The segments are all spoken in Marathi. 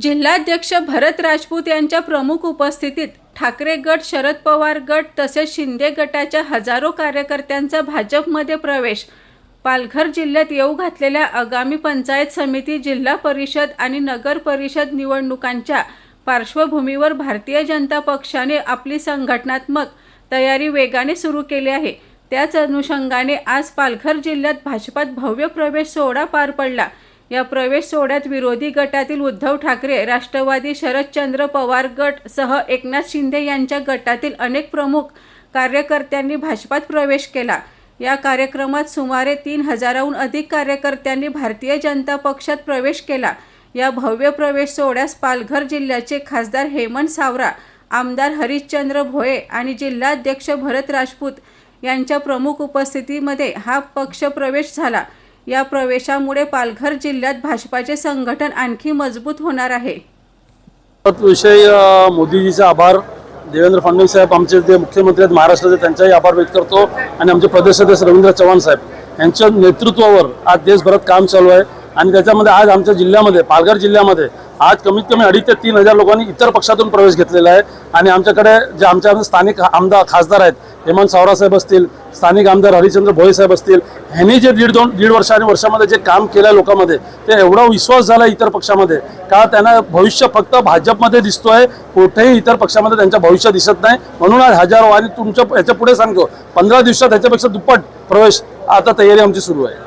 जिल्हाध्यक्ष भरत राजपूत यांच्या प्रमुख उपस्थितीत ठाकरे गट शरद पवार गट तसेच शिंदे गटाच्या हजारो कार्यकर्त्यांचा भाजपमध्ये प्रवेश. पालघर जिल्ह्यात येऊ घातलेल्या आगामी पंचायत समिती जिल्हा परिषद आणि नगर परिषद निवडणुकांच्या पार्श्वभूमीवर भारतीय जनता पक्षाने आपली संघटनात्मक तयारी वेगाने सुरू केली आहे. त्याच अनुषंगाने आज पालघर जिल्ह्यात भाजपात भव्य प्रवेश सोहळा पार पडला. या प्रवेश सोहळ्यात विरोधी गटातील उद्धव ठाकरे राष्ट्रवादी शरदचंद्र पवार गट सह एकनाथ शिंदे यांच्या गटातील अनेक प्रमुख कार्यकर्त्यांनी भाजपात प्रवेश केला. या कार्यक्रमात सुमारे तीन हजाराहून अधिक कार्यकर्त्यांनी भारतीय जनता पक्षात प्रवेश केला. या भव्य प्रवेश सोहळ्यास पालघर जिल्ह्याचे खासदार हेमंत सावरा आमदार हरिश्चंद्र भोये आणि जिल्हाध्यक्ष भरत राजपूत यांच्या प्रमुख उपस्थितीमध्ये हा पक्ष प्रवेश झाला. या प्रवेशामुळे पालघर जिल्ह्यात भाजपाचे संघटन आणखी मजबूत होणार आहे. विषयी मोदीजीचे आभार. देवेंद्र फडणवीस साहेब आमचे जे मुख्यमंत्री आहेत महाराष्ट्राचे त्यांचाही आभार व्यक्त करतो. आणि आमचे प्रदेश अध्यक्ष रवींद्र चव्हाण साहेब यांच्या नेतृत्वावर आज देशभरात काम चालू आहे. आणि त्याच्यामध्ये आज आमच्या जिल्ह्यामध्ये पालघर जिल्ह्यामध्ये आज कमीत कमी अडीच ते तीन हजार लोकांनी इतर पक्षातून प्रवेश घेतलेला आहे. आणि आमच्याकडे जे आमच्या स्थानिक आमदार खासदार आहेत हेमंत सावरा साहेब असतील स्थानिक आमदार हरिश्चंद्र भोये साहेब असतील ह्यांनी जे दीड दोन दीड वर्ष आणि वर्षामध्ये जे काम केलं लोकांमध्ये ते एवढा विश्वास झाला इतर पक्षामध्ये. का त्यांना भविष्य फक्त भाजपमध्ये दिसतोय कुठेही इतर पक्षामध्ये त्यांचं भविष्य दिसत नाही. म्हणून आज हजारो आणि तुमच्या याच्यापुढे सांगतो पंधरा दिवसात ह्याच्यापेक्षा दुप्पट प्रवेश आता तयारी आमची सुरू आहे.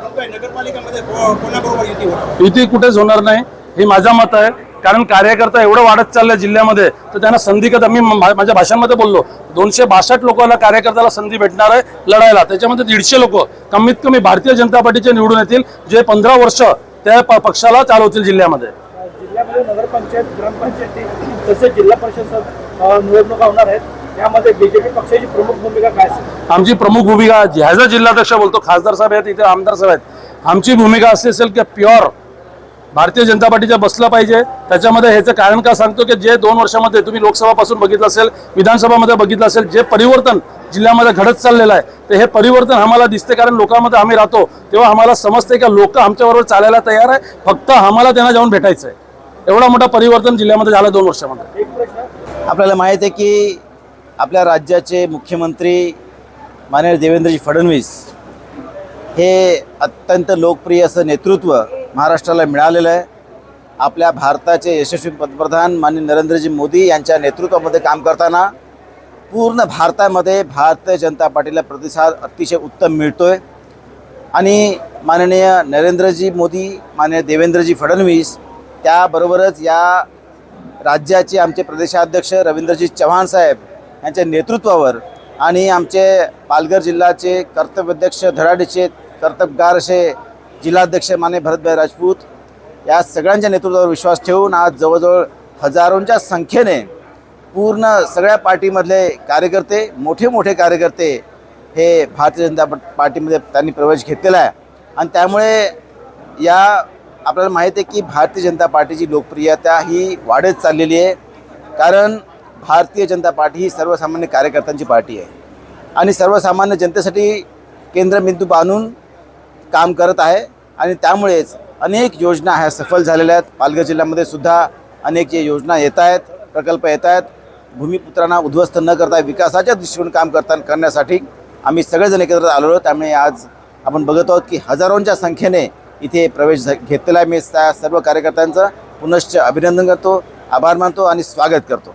युती कुठेच होणार नाही. हे माझं मत आहे. कारण कार्यकर्ता एवढं वाढत चाललंय जिल्ह्यामध्ये तर त्यांना संधी कधी मी माझ्या भाषणामध्ये बोललो दोनशे बासष्ट लोकांना कार्यकर्त्याला संधी भेटणार आहे लढायला. त्याच्यामध्ये दीडशे लोक कमीत कमी भारतीय जनता पार्टीचे निवडून येतील जे पंधरा वर्ष त्या पक्षाला चालवतील जिल्ह्यामध्ये. जिल्ह्यामध्ये नगरपंचायत ग्रामपंचायती तसेच जिल्हा परिषद निवडणुका होणार आहेत. यामध्ये बीजेपी पक्षाची प्रमुख भूमिका काय असेल? आमची प्रमुख भूमिका ह्याचा जिल्हाध्यक्ष बोलतो खासदार साहेब आहेत इथे आमदार साहेब आहेत. आमची भूमिका अशी असेल की प्युअर भारतीय जनता पार्टीच्या बसलं पाहिजे. त्याच्यामध्ये ह्याचं कारण का सांगतो की जे दोन वर्षामध्ये तुम्ही लोकसभापासून बघितलं असेल विधानसभामध्ये बघितलं असेल जे परिवर्तन जिल्ह्यामध्ये घडत चाललेलं आहे तर हे परिवर्तन आम्हाला दिसते कारण लोकांमध्ये आम्ही राहतो. तेव्हा आम्हाला समजते की लोक आमच्याबरोबर चालायला तयार आहे? फक्त आम्हाला त्यांना जाऊन भेटायचं आहे एवढा मोठा परिवर्तन जिल्ह्यामध्ये झालं दोन वर्षामध्ये. एक प्रश्न. आपल्याला माहीत आहे की आपल्या राज्याचे मुख्यमंत्री माननीय देवेंद्रजी फडणवीस हे अत्यंत लोकप्रिय असं नेतृत्व महाराष्ट्राला मिळालेलं आहे. आपल्या भारताचे यशस्वी पंतप्रधान माननीय नरेंद्रजी मोदी यांच्या नेतृत्वामध्ये काम करताना पूर्ण भारतामध्ये भारतीय जनता पार्टीला प्रतिसाद अतिशय उत्तम मिळतो आहे आणि माननीय नरेंद्रजी मोदी माननीय देवेंद्रजी फडणवीस त्याबरोबरच या राज्याचे आमचे प्रदेशाध्यक्ष रवींद्रजी चव्हाण साहेब यांच्या नेतृत्वावर आणि आमचे पालघर जिल्ह्याचे कर्तव्याध्यक्ष धडाडीचे कर्तबगार असे जिल्हाध्यक्ष माने भरतभाई राजपूत या सगळ्यांच्या नेतृत्वावर विश्वास ठेवून आज जवळजवळ हजारोंच्या संख्येने पूर्ण सगळ्या पार्टीमधले कार्यकर्ते मोठे मोठे कार्यकर्ते हे भारतीय जनता पा- पार्टीमध्ये त्यांनी प्रवेश घेतलेला आहे. आणि त्यामुळे या आपल्याला माहीत आहे की भारतीय जनता पार्टीची लोकप्रियता ही वाढत चाललेली आहे. कारण भारतीय जनता पार्टी ही सर्वसामान्य कार्यकर्त्यांची पार्टी आहे. आणि सर्वसामान्य जनतेसाठी केंद्रबिंदू बांधून काम करत आहे आणि त्यामुळेच अनेक योजना ह्या सफल झालेल्या आहेत. पालघर जिल्ह्यामध्ये सुद्धा अनेक जे योजना येत आहेत प्रकल्प येत आहेत. भूमिपुत्रांना उद्ध्वस्त न करता विकासाच्या दृष्टीने काम करता करण्यासाठी आम्ही सगळेजण एकत्र आलो आहोत. त्यामुळे आज आपण बघत आहोत की हजारोंच्या संख्येने इथे प्रवेश घेतलेला आहे. मी त्या सर्व कार्यकर्त्यांचं पुनश्च अभिनंदन करतो आभार मानतो आणि स्वागत करतो.